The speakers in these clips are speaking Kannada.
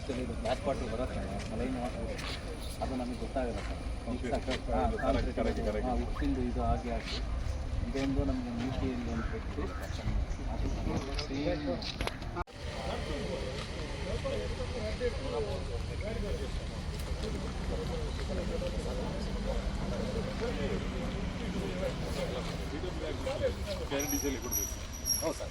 ಆ್ಯಕ್ಚುಲಿ ಇದು ಬ್ಲ್ಯಾಕ್ ವಾಟರ್ ಬರುತ್ತೆ ಲೈನ್ ವಾಟರ್ ಅದು ನಮಗೆ ಗೊತ್ತಾಗಲ್ಲ ಸರ್. ಉಪ್ಪಿಂದು ಇದು ಹಾಗೆ ಆಗಿ ಇದೊಂದು ನಮಗೆ ನೀತಿಯಲ್ಲಿ ಒಂದು ಸೇಮ್ ಹೌದು ಸರ್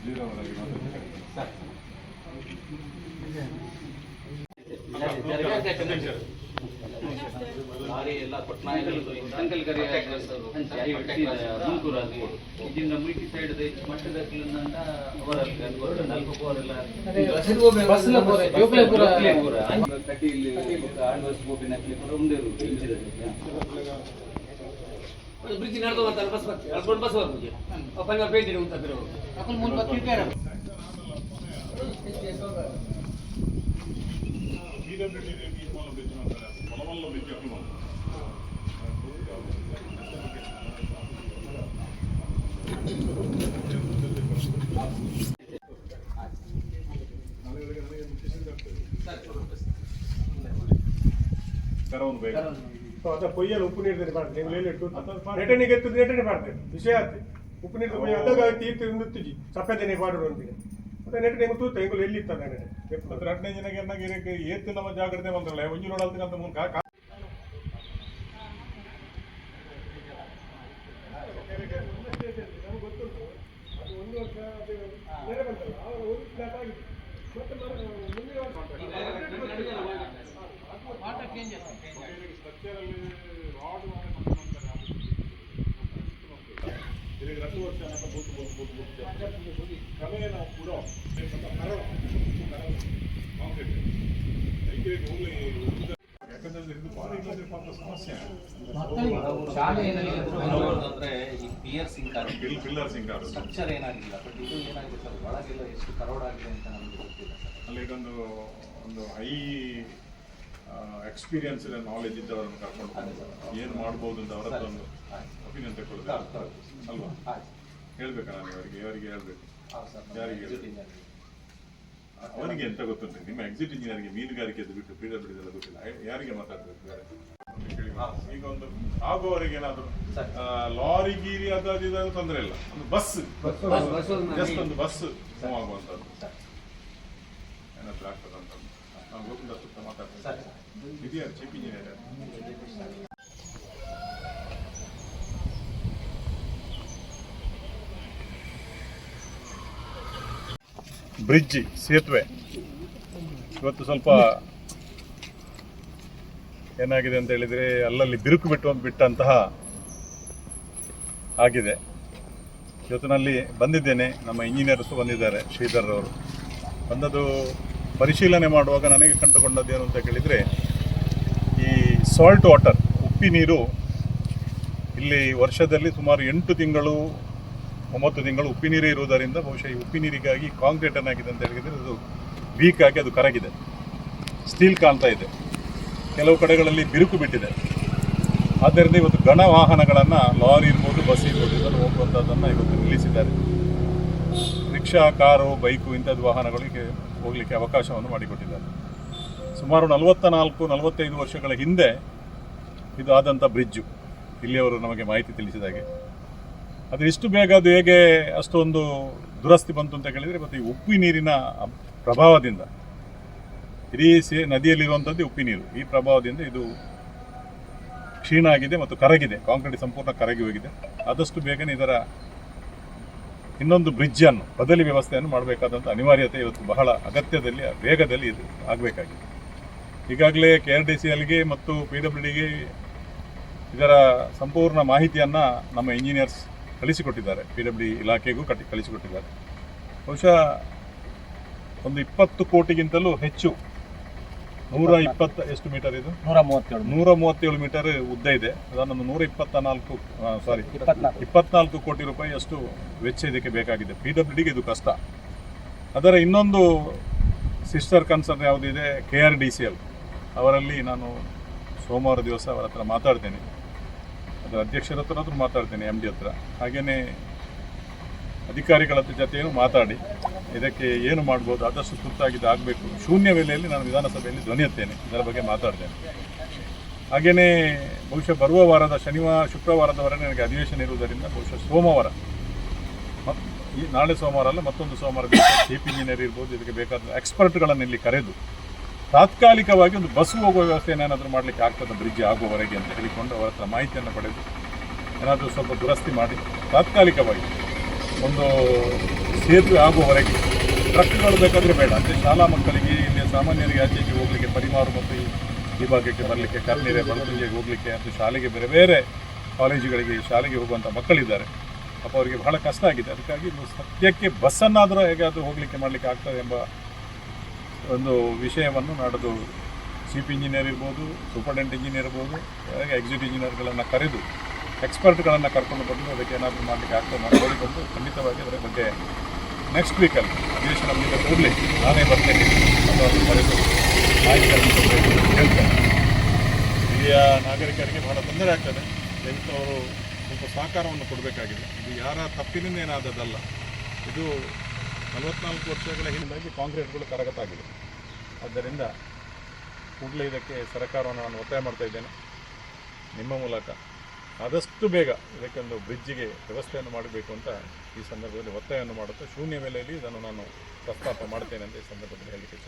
ಸರ್ ಲಾರಿ ಎಲ್ಲ ಕೊಟ್ನಾಯಕರದ್ದು ಸಂಕಲ್ ಕರಿ ಹಂಚಿ ಐವತ್ತು ತುಮಕೂರು ಅದು ಇದರಿಂದ ಮುಲ್ಕಿ ಸೈಡ್ ಬ್ರಿಡ್ಜ್ ನಡ್ದು ಅಂತ ಬಸ್ ಬರ್ತೀವಿ ಅಲ್ಕೊಂಡು ಬಸ್ ಬರ್ಬೋದು ಅಪ್ಪ ಪೇಂಟಿನ ಅಂತ ಅಪ್ಪನ ಮುಂದೆ ಬರ್ತಿರ್ತಾರೆ ಅದ ಪೊಯ್ಯಲು ಉಪ್ಪು ನೀರು ಮಾಡ್ತೇನೆ. ನೀವು ಹೇಳಿಟ್ಟು ನೆಟನಿಗೆ ಎತ್ತುದು ನೆಟನೆ ಮಾಡ್ತೇನೆ. ವಿಷಯ ಆಗ್ತದೆ ಉಪ್ಪು ನೀರು ಪೊಯ್ಯ ಅದಾಗ ತೀರ್ಥ ನುತ್ತಿಜಿ ಸಪ್ಪೆದನೆ ಪಾಡೋರು ಅಂತೀನಿ ಮತ್ತೆ ನೆಟನೆ ತೂತ ಹೆಂಗು ಎಲ್ಲಿ ಇತ್ತದ ಹದಿನೈದು ಜನಕ್ಕೆ ಏತ್ತು ನಮ್ಮ ಜಾಗ್ರತೆ ಬಂದ್ರಲ್ಲ? ಒಂಜಿ ನೋಡಲ್ತೀನಿ ಅಂತ ಮುಂದೆ ಕಾ ಒಂದು ವರ್ಷ ಅದು ನೆರೆ ಬಂತಲ್ಲ ಆವಾಗ ಒಂದು ಫ್ಲಾಟ್ ಆಗಿದೆ ಮತ್ತೆ ಮರ- ಮುಂದಿನ ವರ್ಷ ಇದಕ್ಕೆ ಹತ್ತು ವರ್ಷ ನಮ್ಮ ಬೂತು ಬೂತು ಬೂತು ಬೂತು ಕ್ರಮೇಣ ಕೂಡ ಕರಳು ಕಾಂಕ್ರೀಟ್ ಐಕೆ ಹೋಗ್ಲಿ ಯಾಕಂದ್ರೆ ಇದು ಭಾಳ ಇಲ್ಲದೆ ಪಾಪ ಸಮಸ್ಯೆ ಶಾಲೆಯಲ್ಲಿ ಅಂದ್ರೆ ಈ ಪಿಯರ್ ಸಿಂಕ್ ಬಿಲ್ ಪಿಲ್ಲರ್ ಸಿಂಗ್ ಆಗುತ್ತೆ ಸ್ಟ್ರಕ್ಚರ್ ಏನಾಗಿಲ್ಲ ಬಟ್ ಇದು ಏನಾಗಿದೆ ಸರ್ ಒಳಗೆಲ್ಲ ಎಷ್ಟು ಕರೋಡ್ ಆಗಿದೆ ಅಂತ ನಮಗೆ ಗೊತ್ತಿಲ್ಲ ಸರ್ ಅಲ್ಲಿ ಇದೊಂದು ಒಂದು ಹೈ ಎಕ್ಸ್ಪೀರಿಯನ್ಸ್ ನಾಲೆಜ್ ಇದ್ದವರನ್ನು ಕರ್ಕೊಂಡು ಏನು ಮಾಡ್ಬೋದು ಅಂತ ಅವರದ್ದೊಂದು ಒಪಿನಿಯನ್ ತಗೊಳ್ಳೋದು ಹೌದು, ಹೌದು. ಅಲ್ವಾ? ಹೇಳ್ಬೇಕಾ ನಾನು ಇವರಿಗೆ? ಇವರಿಗೆ ಹೇಳ್ಬೇಕು? ಯಾರಿಗೆ. ಅವನಿಗೆ ಎಂತ ಗೊತ್ತುಂಟು? ನಿಮ್ಮ ಎಕ್ಸಿಟ್ ಇಂಜಿನಿಯರ್ಗೆ ಮೀನುಗಾರಿಕೆ ಬಿಟ್ಟು ಪೀಡ ಬಿಡಿದೆಲ್ಲ ಗೊತ್ತಿಲ್ಲ. ಯಾರಿಗೆ ಮಾತಾಡ್ಬೇಕು ಬೇರೆ. ಈಗ ಒಂದು ಆಗುವವರೆಗೆ ಏನಾದ್ರು. ಲಾರಿ ಗೀರಿ ಅದು ಅದು ಇದು ತೊಂದರೆ ಇಲ್ಲ. ಒಂದು ಬಸ್ ಜಸ್ಟ್ ಒಂದು ಬಸ್ ಮೂವ್ ಆಗುವಂಥದ್ದು. ಏನಾದ್ರು ಆಗ್ತದೆ ಅಂತ ನಾವು ಗೊತ್ತಿಲ್ಲ ಸುತ್ತ ಮಾತಾಡ್ತೀವಿ ಇಂಜಿನಿಯರ್ ಬ್ರಿಡ್ಜ್ ಸೇತುವೆ. ಇವತ್ತು ಸ್ವಲ್ಪ ಏನಾಗಿದೆ ಅಂತ ಹೇಳಿದ್ರೆ, ಅಲ್ಲಲ್ಲಿ ಬಿರುಕು ಬಿಟ್ಟು ಬಿಟ್ಟಂತಹ ಆಗಿದೆ. ಇವತ್ತಿನಲ್ಲಿ ಬಂದಿದ್ದೇನೆ, ನಮ್ಮ ಇಂಜಿನಿಯರ್ಸ್ ಬಂದಿದ್ದಾರೆ, ಶ್ರೀಧರ್ ಅವರು. ಬಂದದ್ದು ಪರಿಶೀಲನೆ ಮಾಡುವಾಗ ನನಗೆ ಕಂಡುಕೊಂಡದ್ದು ಏನು ಅಂತ ಕೇಳಿದರೆ ಸಾಲ್ಟ್ ವಾಟರ್ ಉಪ್ಪಿ ನೀರು, ಇಲ್ಲಿ ವರ್ಷದಲ್ಲಿ ಸುಮಾರು ಎಂಟು ತಿಂಗಳು, ಒಂಬತ್ತು ತಿಂಗಳು ಉಪ್ಪಿ ನೀರೇ ಇರುವುದರಿಂದ ಬಹುಶಃ ಈ ಉಪ್ಪಿ ನೀರಿಗಾಗಿ ಕಾಂಕ್ರೀಟ್ ಏನಾಗಿದೆ ಅಂತ ಹೇಳಿದರೆ ಅದು ವೀಕ್ ಆಗಿ ಅದು ಕರಗಿದೆ. ಸ್ಟೀಲ್ ಕಾಣ್ತಾ ಇದೆ. ಕೆಲವು ಕಡೆಗಳಲ್ಲಿ ಬಿರುಕು ಬಿಟ್ಟಿದೆ. ಆದ್ದರಿಂದ ಇವತ್ತು ಘನ ವಾಹನಗಳನ್ನು ಲಾರಿ ಇರ್ಬೋದು, ಬಸ್ ಇರ್ಬೋದು, ಇದನ್ನು ಹೋಗುವಂಥದ್ದನ್ನು ಇವತ್ತು ನಿಲ್ಲಿಸಿದ್ದಾರೆ. ರಿಕ್ಷಾ, ಕಾರು, ಬೈಕು ಇಂಥದ್ದು ವಾಹನಗಳಿಗೆ ಹೋಗಲಿಕ್ಕೆ ಅವಕಾಶವನ್ನು ಮಾಡಿಕೊಟ್ಟಿದ್ದಾರೆ. ಸುಮಾರು ನಲವತ್ತ ನಾಲ್ಕು ನಲವತ್ತೈದು ವರ್ಷಗಳ ಹಿಂದೆ ಇದು ಆದಂಥ ಬ್ರಿಡ್ಜು. ಇಲ್ಲಿಯವರು ನಮಗೆ ಮಾಹಿತಿ ತಿಳಿಸಿದ ಹಾಗೆ. ಅದು ಇಷ್ಟು ಬೇಗ ಅದು ಹೇಗೆ ಅಷ್ಟೊಂದು ದುರಸ್ತಿ ಬಂತು ಅಂತ ಕೇಳಿದರೆ, ಮತ್ತು ಈ ಉಪ್ಪಿ ನೀರಿನ ಪ್ರಭಾವದಿಂದ. ಇಡೀ ಸೇ ನದಿಯಲ್ಲಿರುವಂಥದ್ದು ಉಪ್ಪಿ ನೀರು. ಈ ಪ್ರಭಾವದಿಂದ ಇದು ಕ್ಷೀಣ ಆಗಿದೆ ಮತ್ತು ಕರಗಿದೆ. ಕಾಂಕ್ರೀಟ್ ಸಂಪೂರ್ಣ ಕರಗಿ ಹೋಗಿದೆ. ಆದಷ್ಟು ಬೇಗನೆ ಇದರ ಇನ್ನೊಂದು ಬ್ರಿಡ್ಜನ್ನು, ಬದಲಿ ವ್ಯವಸ್ಥೆಯನ್ನು ಮಾಡಬೇಕಾದಂಥ ಅನಿವಾರ್ಯತೆ ಇವತ್ತು ಬಹಳ ಅಗತ್ಯದಲ್ಲಿ ವೇಗದಲ್ಲಿ ಇದು ಆಗಬೇಕಾಗಿದೆ. ಈಗಾಗಲೇ ಕೆ ಆರ್ ಡಿ ಸಿ ಎಲ್ಗೆ ಮತ್ತು ಪಿ ಡಬ್ಲ್ಯೂ ಡಿಗೆ ಇದರ ಸಂಪೂರ್ಣ ಮಾಹಿತಿಯನ್ನು ನಮ್ಮ ಇಂಜಿನಿಯರ್ಸ್ ಕಳಿಸಿಕೊಟ್ಟಿದ್ದಾರೆ. ಪಿ ಡಬ್ಲ್ಯೂ ಇಲಾಖೆಗೂ ಕಟ್ಟಿ ಕಳಿಸಿಕೊಟ್ಟಿದ್ದಾರೆ. ಬಹುಶಃ ಒಂದು ಇಪ್ಪತ್ತು ಕೋಟಿಗಿಂತಲೂ ಹೆಚ್ಚು ನೂರ ಇಪ್ಪತ್ತ ಎಷ್ಟು ಮೀಟರ್ ಇದು? ನೂರ ಮೂವತ್ತೇಳು ನೂರ ಮೂವತ್ತೇಳು ಮೀಟರ್ ಉದ್ದ ಇದೆ. ಅದನ್ನು ನೂರ ಇಪ್ಪತ್ತ ನಾಲ್ಕು ಸಾರಿ ಇಪ್ಪತ್ನಾಲ್ಕು. ಕೋಟಿ ರೂಪಾಯಿ ಅಷ್ಟು ವೆಚ್ಚ ಇದಕ್ಕೆ ಬೇಕಾಗಿದೆ. ಪಿ ಡಬ್ಲ್ಯೂ ಡಿಗೆ ಇದು ಕಷ್ಟ. ಅದರ ಇನ್ನೊಂದು ಸಿಸ್ಟರ್ ಕನ್ಸರ್ನ್ ಯಾವುದಿದೆ K R D C L ಅವರಲ್ಲಿ ನಾನು ಸೋಮವಾರ ದಿವಸ ಅವರ ಹತ್ರ ಮಾತಾಡ್ತೇನೆ. ಅದರ ಅಧ್ಯಕ್ಷರ ಹತ್ರ ಆದರೂ ಮಾತಾಡ್ತೇನೆ ಎಂ ಡಿ ಹತ್ರ. ಹಾಗೆಯೇ ಅಧಿಕಾರಿಗಳ ಜೊತೆಯೂ ಮಾತಾಡಿ, ಇದಕ್ಕೆ ಏನು ಮಾಡ್ಬೋದು, ಆದಷ್ಟು ತುರ್ತಾಗಿದ್ದು ಆಗಬೇಕು. ಶೂನ್ಯ ವೇಳೆಯಲ್ಲಿ ನಾನು ವಿಧಾನಸಭೆಯಲ್ಲಿ ಧ್ವನಿಯುತ್ತೇನೆ. ಇದರ ಬಗ್ಗೆ ಮಾತಾಡ್ತೇನೆ. ಹಾಗೆಯೇ ಬಹುಶಃ ಬರುವ ವಾರದ ಶನಿವಾರ, ಶುಕ್ರವಾರದವರೆಗೆ ನನಗೆ ಅಧಿವೇಶನ ಇರುವುದರಿಂದ ಬಹುಶಃ ಸೋಮವಾರ ಈ ನಾಳೆ ಸೋಮವಾರ ಅಲ್ಲ, ಮತ್ತೊಂದು ಸೋಮವಾರ ಚೀಫ್ ಇಂಜಿನಿಯರ್ ಇರ್ಬೋದು, ಇದಕ್ಕೆ ಬೇಕಾದ ಎಕ್ಸ್ಪರ್ಟ್ಗಳನ್ನು ಇಲ್ಲಿ ಕರೆದು ತಾತ್ಕಾಲಿಕವಾಗಿ ಒಂದು ಬಸ್ ಹೋಗುವ ವ್ಯವಸ್ಥೆ ಏನಾದರೂ ಮಾಡಲಿಕ್ಕೆ ಆಗ್ತದೆ ಬ್ರಿಡ್ಜ್ ಆಗುವವರೆಗೆ ಅಂತ ಹೇಳಿಕೊಂಡು ಅವರ ಹತ್ರ ಮಾಹಿತಿಯನ್ನು ಪಡೆದು ಏನಾದರೂ ಸ್ವಲ್ಪ ದುರಸ್ತಿ ಮಾಡಿ. ತಾತ್ಕಾಲಿಕವಾಗಿ ಒಂದು ಸೇತುವೆ ಆಗುವವರೆಗೆ ಟ್ರಕ್ಗಳು ಬೇಕಾದರೆ ಬೇಡ. ಅಂದರೆ ಶಾಲಾ ಮಕ್ಕಳಿಗೆ ಇಲ್ಲಿ ಸಾಮಾನ್ಯರಿಗೆ ಆಚೆಗೆ ಹೋಗಲಿಕ್ಕೆ ಪರಿಮಾರು ಮತ್ತು ಈ ಭಾಗಕ್ಕೆ ಬರಲಿಕ್ಕೆ ಕರ್ನೀರೆ ಬಡತುಂಜೆಗೆ ಹೋಗಲಿಕ್ಕೆ ಮತ್ತು ಶಾಲೆಗೆ ಬೇರೆ ಬೇರೆ ಕಾಲೇಜುಗಳಿಗೆ ಶಾಲೆಗೆ ಹೋಗುವಂಥ ಮಕ್ಕಳಿದ್ದಾರೆ. ಅಪ್ಪ ಅವರಿಗೆ ಬಹಳ ಕಷ್ಟ ಆಗಿದೆ. ಅದಕ್ಕಾಗಿ ಸದ್ಯಕ್ಕೆ ಬಸ್ಸನ್ನಾದರೂ ಹೇಗಾದರೂ ಹೋಗಲಿಕ್ಕೆ ಮಾಡಲಿಕ್ಕೆ ಆಗ್ತದೆ ಎಂಬ ಒಂದು ವಿಷಯವನ್ನು ನಡೆದು ಸಿಪಿ ಇಂಜಿನಿಯರ್ ಇರ್ಬೋದು ಸೂಪರ್ಡೆಂಟ್ ಇಂಜಿನಿಯರ್ ಇರ್ಬೋದು, ಹಾಗೆ ಎಕ್ಸಿಕ್ಯೂಟಿವ್ ಇಂಜಿನಿಯರ್ಗಳನ್ನು ಕರೆದು ಎಕ್ಸ್ಪರ್ಟ್ಗಳನ್ನು ಕರ್ಕೊಂಡು ಬಂದು ಅದಕ್ಕೆ ಏನಾದರೂ ಮಾಡಲಿಕ್ಕೆ ಆಗ್ತದೆ ಬಂದು ನೋಡಿಕೊಂಡು ಖಂಡಿತವಾಗಿ ಅದರ ಬಗ್ಗೆ ನೆಕ್ಸ್ಟ್ ವೀಕಲ್ಲಿ ಅಧಿವೇಶನ ಮುಗಿದ ಕೂಡಲೇ ನಾನೇ ಬರ್ತೇನೆ ಅದನ್ನು ಅಂತ ಹೇಳ್ತೇನೆ ಹಿರಿಯ ನಾಗರಿಕರಿಗೆ ಬಹಳ ತೊಂದರೆ ಆಗ್ತದೆ. ದಯವಿಟ್ಟು ಅವರು ಸ್ವಲ್ಪ ಸಹಕಾರವನ್ನು ಕೊಡಬೇಕಾಗಿದೆ. ಇದು ಯಾರ ತಪ್ಪಿನಿಂದ ಏನಾದದ್ದಲ್ಲ. ಇದು ನಲವತ್ನಾಲ್ಕು ವರ್ಷಗಳ ಹಿಂದಾಗಿ ಕಾಂಕ್ರೀಟ್ಗಳು ಕರಗತಾಗಿದೆ. ಆದ್ದರಿಂದ ಕೂಡಲೇ ಇದಕ್ಕೆ ಸರ್ಕಾರವನ್ನು ನಾನು ಒತ್ತಾಯ ಮಾಡ್ತಾ ಇದ್ದೇನೆ. ನಿಮ್ಮ ಮೂಲಕ ಆದಷ್ಟು ಬೇಗ ಇದಕ್ಕೊಂದು ಬ್ರಿಡ್ಜಿಗೆ ವ್ಯವಸ್ಥೆಯನ್ನು ಮಾಡಬೇಕು ಅಂತ ಈ ಸಂದರ್ಭದಲ್ಲಿ ಒತ್ತಾಯವನ್ನು ಮಾಡುತ್ತಾ ಶೂನ್ಯ ಬೆಲೆಯಲ್ಲಿ ಇದನ್ನು ನಾನು ಪ್ರಸ್ತಾಪ ಮಾಡ್ತೇನೆ ಅಂತ ಈ ಸಂದರ್ಭದಲ್ಲಿ ಹೇಳಲಿಕ್ಕೆ